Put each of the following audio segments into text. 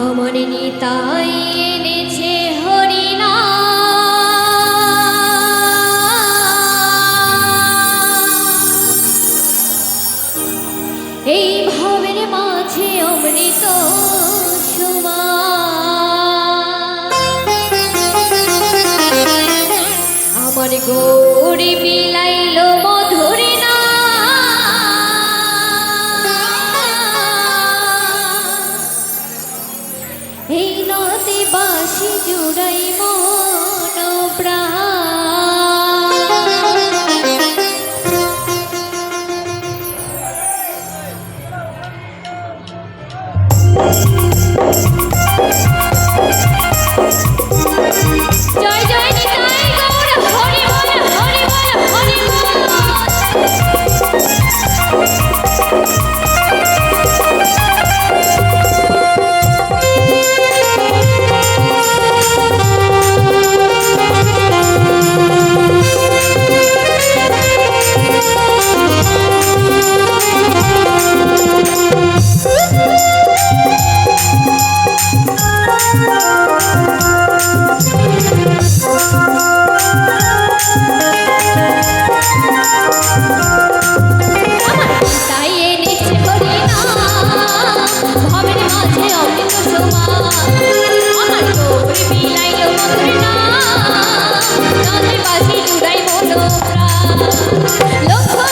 আমার নিতাই এনেছে হরিণা এই ভাবের মাঝে অমৃত আমার গৌরী বিলাইল লোক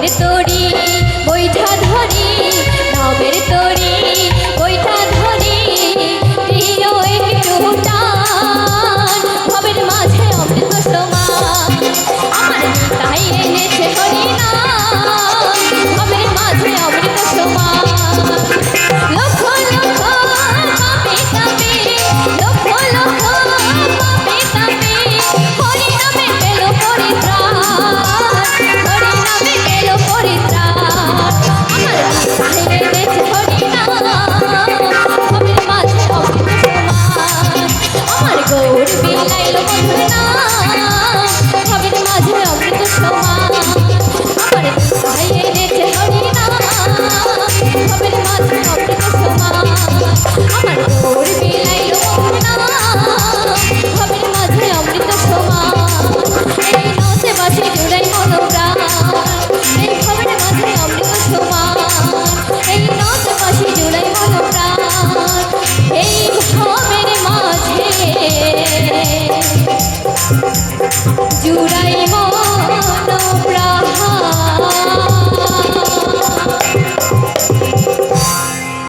তোড়ি